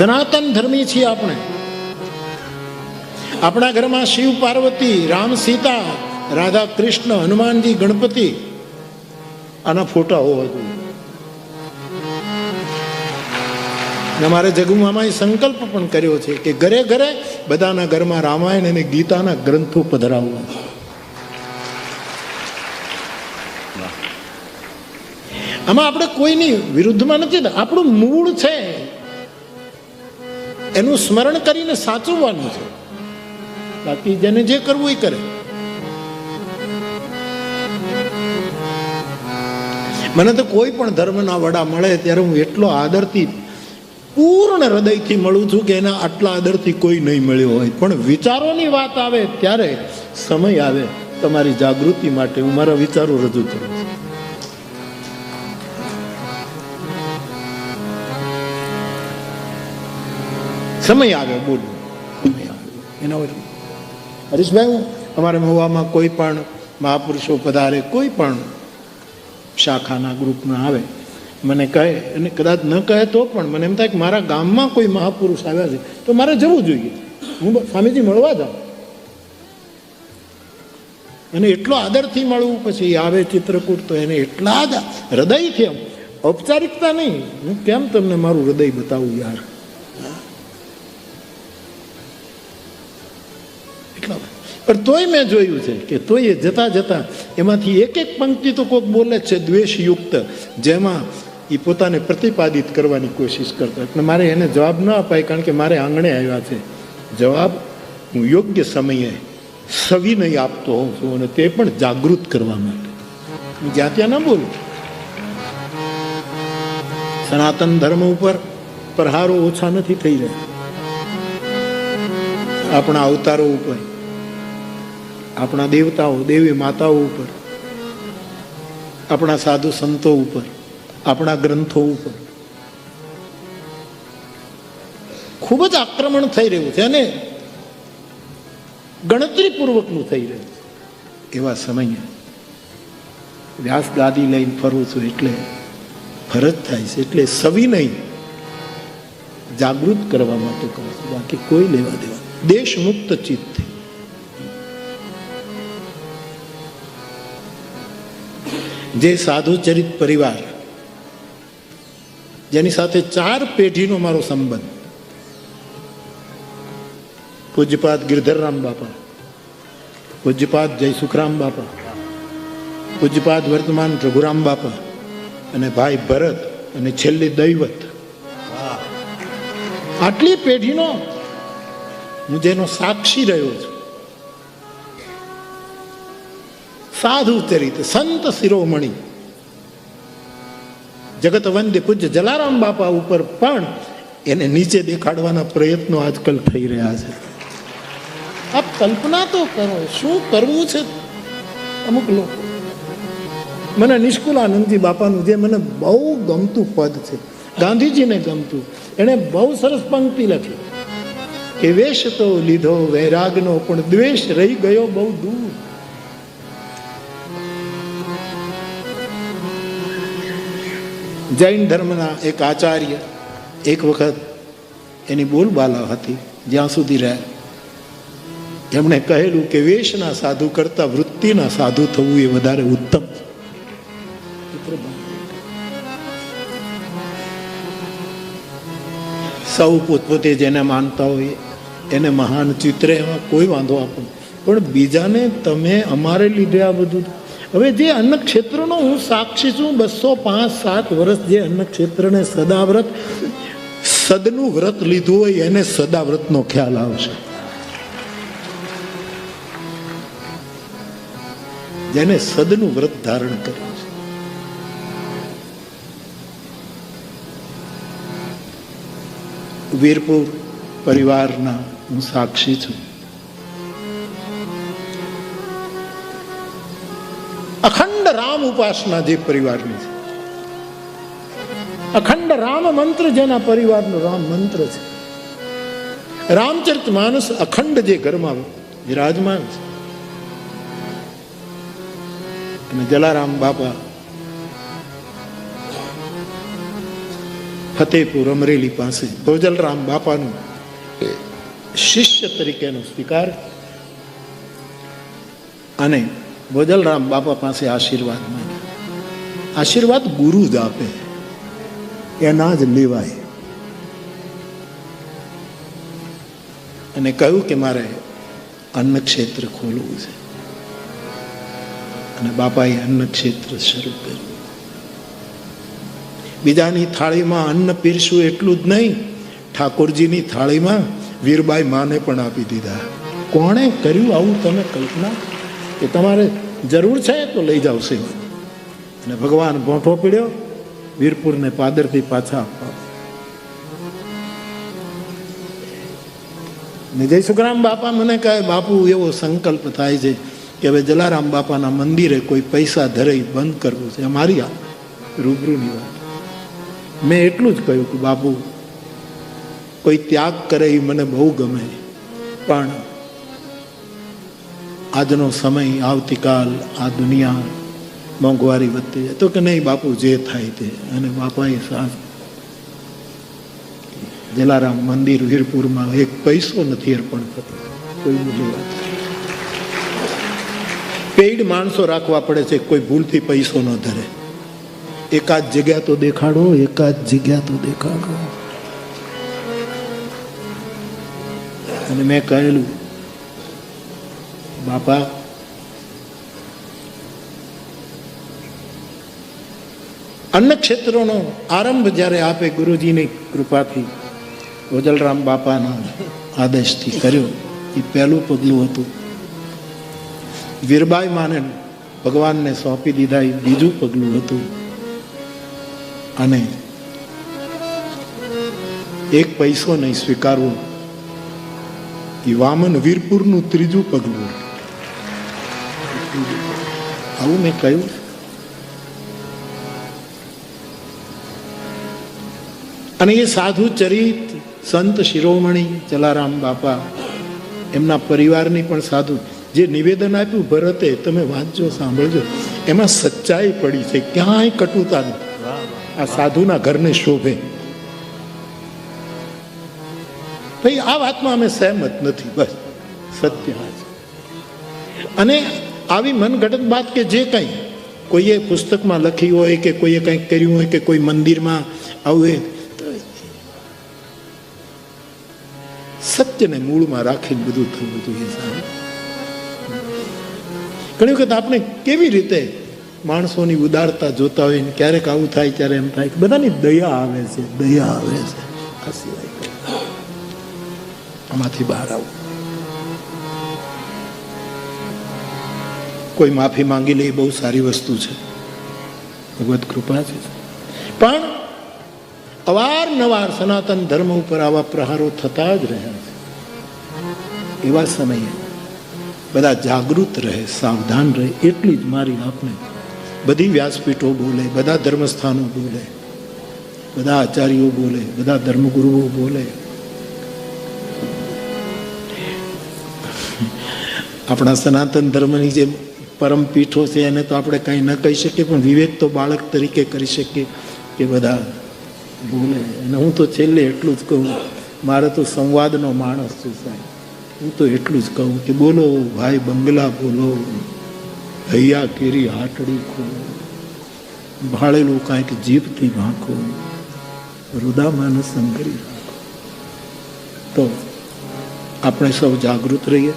સનાતન ધર્મી છીએ આપણે. આપણા ઘરમાં શિવ પાર્વતી, રામ સીતા, રાધા કૃષ્ણ, હનુમાનજી, ગણપતિ આના ફોટા હોવા જોઈએ. મારે જગુમામાએ સંકલ્પ પણ કર્યો છે કે ઘરે ઘરે બધાના ઘરમાં રામાયણ અને ગીતાના ગ્રંથો પધરાવવા. આમાં આપણે કોઈની વિરુદ્ધમાં નથી, આપણું મૂળ છે. એનું સ્મરણ કરીને સાચવવાનું છે. બાકી જેને જે કરવું એ કરે. મને તો કોઈ પણ ધર્મના વડા મળે ત્યારે હું એટલો આદરથી, પૂર્ણ હૃદયથી મળું છું કે એના આટલા આદરથી કોઈ નહીં મળ્યો હોય. પણ વિચારોની વાત આવે ત્યારે સમય આવે. તમારી જાગૃતિ માટે હું મારા વિચારો રજૂ કરું છું. સમય આવે બોલ. સમય આવે એના હોય હરીશભાઈ અમારે મહુવામાં કોઈ પણ મહાપુરુષો પધારે કોઈ પણ શાખાના ગ્રુપમાં આવે મને કહે અને કદાચ ન કહે તો પણ મને એમ થાય કે મારા ગામમાં કોઈ મહાપુરુષ આવ્યા છે તો મારે જવું જોઈએ. હું સ્વામીજી મળવા જાઉં. અને એટલો આદરથી મળવું પછી આવે ચિત્રકૂટ તો એને એટલા જ હૃદયથી ઔપચારિકતા નહીં. હું કેમ તમને મારું હૃદય બતાવું યાર? પણ તોય મેં જોયું છે કે તોય જતા જતા એમાંથી એક એક પંક્તિ તો કોઈક બોલે છે, દ્વેષયુક્ત, જેમાં એ પોતાને પ્રતિપાદિત કરવાની કોશિશ કરતા. એટલે મારે એને જવાબ ન અપાય કારણ કે મારે આંગણે આવ્યા છે. જવાબ, હું યોગ્ય સમયે સવિનય આપતો હોઉં છું અને તે પણ જાગૃત કરવા માટે. હું જ્યાં ત્યાં ન બોલું. સનાતન ધર્મ ઉપર પ્રહારો ઓછા નથી થઈ રહ્યા. આપણા અવતારો ઉપર આપણા દેવતાઓ, દેવી માતાઓ ઉપર, આપણા સાધુ સંતો ઉપર, આપણા ગ્રંથો ઉપર. ખૂબ જ આક્રમણ થઈ રહ્યું છે અને ગણતરીપૂર્વકનું થઈ રહ્યું છે. એવા સમયે વ્યાસ ગાદી લઈને ફરું છું એટલે ફરજ થાય છે, એટલે સવિનય જાગૃત કરવા માટે કહું છું. બાકી કોઈ લેવા દેવા દેશ મુક્ત ચિત્તથી જે સાધુ ચરિત પરિવાર, જેની સાથે ચાર પેઢીનો મારો સંબંધ. પૂજ્યપાદ ગિરધરરામ બાપા, પૂજ્યપાદ જય સુખરામ બાપા, પૂજ્યપાદ વર્તમાન રઘુરામ બાપા અને ભાઈ ભરત અને છેલ્લી દૈવત. આટલી પેઢીનો હું જેનો સાક્ષી રહ્યો છું. સાધુ ચરિત સંત શિરોમણી જગત વંદ્ય પૂજ્ય જલારામ બાપા ઉપર પણ એને નીચે દેખાડવાના પ્રયત્નો આજકાલ થઈ રહ્યા છે આપ કલ્પના તો કરો શું કરવું છે અમુક લોકો મને નિષ્કુલાનંદજી બાપાનું જે મને બહુ ગમતું પદ છે ગાંધીજીને ગમતું એણે બહુ સરસ પંક્તિ લખી કે વેશ તો લીધો વૈરાગનો પણ દ્વેષ રહી ગયો બહુ દૂર જૈન ધર્મના એક આચાર્ય એક વખત એની બોલબાલા હતી, જ્યાં સુધી રહે. એમણે કહેલું કે વેશના સાધુ કરતા વૃત્તિના સાધુ થવું એ વધારે ઉત્તમ. સૌ પોતપોતે જેને માનતા હોય, એને મહાન ચિત્ર એમાં કોઈ વાંધો આપો પણ બીજાને તમે અમારે લીધે આ બધું હવે જે અન્ન ક્ષેત્રનો હું સાક્ષી છું, બસો પાંચ સાત વર્ષ જે અન્ન ક્ષેત્રને સદાવ્રત, સદનું વ્રત લીધું હોય એને સદાવ્રતનો ખ્યાલ આવશે. જેને સદનું વ્રત ધારણ કર્યું છે. વીરપુર પરિવારના હું સાક્ષી છું. અખંડ રામ ઉપાસના જે પરિવારની છે. અખંડ રામ મંત્ર જેના પરિવારનો રામ મંત્ર છે. રામચરિત માનસ અખંડ જે ઘરમાં વિરાજમાન છે. અને જલારામ બાપા ફતેપુર અમરેલી પાસે ભોજલરામ બાપાનું શિષ્ય તરીકેનો સ્વીકાર અને ભોજલરામ બાપા પાસે આશીર્વાદ માંગ્યા આશીર્વાદ ગુરુ જ આપે. એના જ લેવાય. અને કહ્યું કે મારે અન્ન ક્ષેત્ર ખોલવું છે. અને બાપાએ અન્ન ક્ષેત્ર શરૂ કર્યું. બીજાની થાળીમાં અન્ન પીરશું એટલું જ નહીં, ઠાકોરજીની થાળીમાં વીરબાઈ માને પણ આપી દીધા. કોણે કર્યું આવું તમે કલ્પના? કે તમારે જરૂર છે તો લઈ જાઓ સિંહ. અને ભગવાન ભોંઠો પીડ્યો, વીરપુરને પાદરથી પાછા આપવા. ને જય સુખરામ બાપા, મને કહે બાપુ એવો સંકલ્પ થાય છે કે હવે જલારામ બાપાના મંદિરે કોઈ પૈસા ધરાઈ બંધ કરવું છે. અમારી આ રૂબરૂની વાત. મેં એટલું જ કહ્યું કે બાપુ, કોઈ ત્યાગ કરે એ મને બહુ ગમે. પણ આજનો સમય, આવતીકાલ આ દુનિયા મોંઘવારી વધતી જાય. તો કે નહીં બાપુ, જે થાય તે. અને બાપાએ સાથ જલારામ મંદિર વીરપુરમાં એક પૈસો નથી અર્પણ થતો કોઈ પેઇડ માણસો રાખવા પડે છે, કોઈ ભૂલથી પૈસો ન ધરે. એકાદ જગ્યા તો દેખાડો, એકાદ જગ્યા તો દેખાડો. અને મેં કહેલું બાપા અન્ન ક્ષેત્રોનો આરંભ જ્યારે આપે ગુરુજીની કૃપાથી ઓજલરામ બાપાના આદેશથી કર્યો, એ પહેલું પગલું હતું. વીરબાઈ માને ભગવાનને સોંપી દીધા એ બીજું પગલું હતું. અને એક પૈસો નહીં સ્વીકારવો, એ વામન વીરપુરનું ત્રીજું પગલું આવું મેં કહ્યું. અને એ સાધુ ચરિત સંત શિરોમણી જલારામ બાપા એમના પરિવારની પણ સાધુ જે નિવેદન આપ્યું, ભરતે, તમે વાંચજો, સાંભળજો. એમાં સચ્ચાઈ પડી છે, ક્યાંય કટુતા નહીં આ સાધુના ઘરને શોભે. ભાઈ, આ વાતમાં અમે સહેમત નથી, બસ, સત્ય. અને આવી મનગઢત વાત કે જે કંઈ કોઈએ પુસ્તકમાં લખી હોય કે કોઈએ કંઈક કર્યું હોય કે કોઈ મંદિરમાં આવું સત્યને મૂળમાં રાખીને બધું થયું, બધું ઘણી વખત આપણે કેવી રીતે માણસોની ઉદારતા જોતા હોય ને ક્યારેક આવું થાય, ત્યારે એમ થાય બધાની દયા આવે છે, દયા આવે છે. આમાંથી બહાર આવું. કોઈ માફી માંગી લે એ બહુ સારી વસ્તુ છે. ભગવત કૃપા છે. પણ અવારનવાર સનાતન ધર્મ ઉપર આવા પ્રહારો થતા જ રહ્યા છે. એવા સમયે બધા જાગૃત રહે, સાવધાન રહે, એટલી જ મારી આપને બધી વ્યાસપીઠો બોલે, બધા ધર્મસ્થાનો બોલે, બધા આચાર્યો બોલે, બધા ધર્મગુરુઓ બોલે. આપણા સનાતન ધર્મની જે પરમ પીઠો છે એને તો આપણે કંઈ ન કહી શકીએ, પણ વિવેક તો બાળક તરીકે કરી શકીએ કે બધા બોલે અને હું તો છેલ્લે એટલું જ કહું, મારે તો સંવાદનો માણસ છું સાહેબ. હું તો એટલું જ કહું કે બોલો, ભાઈ બંગલા બોલો, હૈયા કેરી હાટડી ખોલો, ભાળેલું કાંઈક જીભથી ભાંખો રુદામાન સંગરી રાખો. તો આપણે સૌ જાગૃત રહીએ,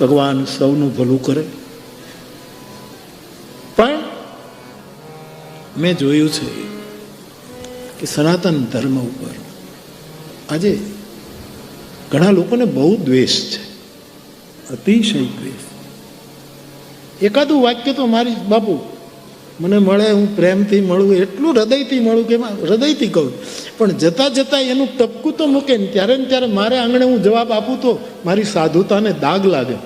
ભગવાન સૌનું ભલું કરે. મેં જોયું છે કે સનાતન ધર્મ ઉપર આજે ઘણા લોકોને બહુ દ્વેષ છે અતિશય દ્વેષ. એકાદું વાક્ય તો મારી બાપુ મને મળે હું પ્રેમથી મળું એટલું હૃદયથી મળું કે હૃદયથી કહું. પણ જતાં જતાં એનું ટપકું તો મૂકે ને ત્યારે ને ત્યારે મારે આંગણે હું જવાબ આપું તો મારી સાધુતાને દાગ લાગે.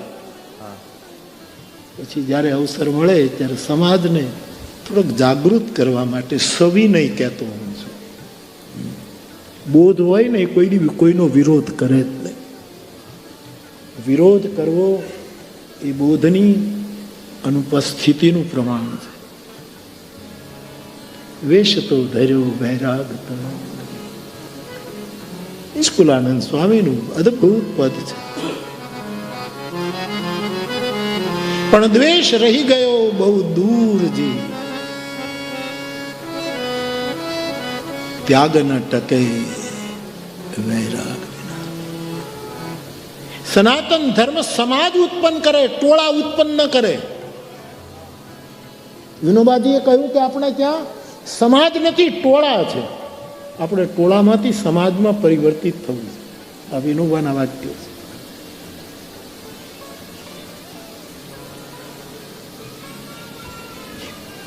પછી જ્યારે અવસર મળે ત્યારે સમાજને થોડોક જાગૃત કરવા માટે સવિનય કહેતો હું છું બોધ હોય ને કોઈ કોઈનો વિરોધ કરે જ નહીં વિરોધ કરવો એ બોધની અનુપસ્થિતિનું પ્રમાણ છે વેશ તો ધર્યો વૈરાગ નિષ્કુલાનંદ સ્વામીનું અદભુત પદ છે પણ દ્વેષ રહી ગયો બહુ દૂર જી ત્યાગ ન ટકે વૈરાગ. સનાતન ધર્મ સમાજ ઉત્પન્ન કરે, ટોળા ઉત્પન્ન ન કરે. વિનોબાજીએ કહ્યું કે આપણે ત્યાં સમાજ નથી, ટોળા છે. આપણે ટોળામાંથી સમાજમાં પરિવર્તિત થવું આ વિનોબાના વાક્યો છે.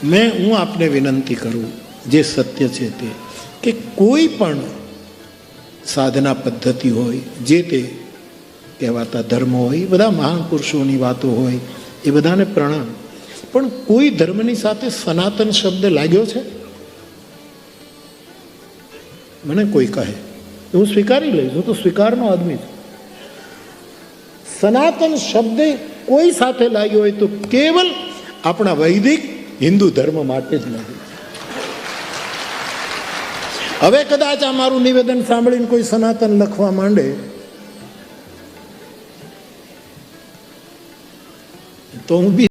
મેં, હું આપને વિનંતી કરું, જે સત્ય છે તે કે કોઈ પણ સાધના પદ્ધતિ હોય, જે તે કહેવાતા ધર્મ હોય બધા મહાપુરુષોની વાતો હોય, એ બધાને પ્રણામ. પણ કોઈ ધર્મની સાથે સનાતન શબ્દ લાગ્યો છે? મને કોઈ કહે. હું સ્વીકારી લઈશ. હું તો સ્વીકારનો આદમી છું. સનાતન શબ્દ કોઈ સાથે લાગ્યો હોય તો કેવલ આપણા વૈદિક હિન્દુ ધર્મ માટે જ લાગ્યો. હવે કદાચ આ મારું નિવેદન સાંભળીને કોઈ સનાતન લખવા માંડે. તો હું બી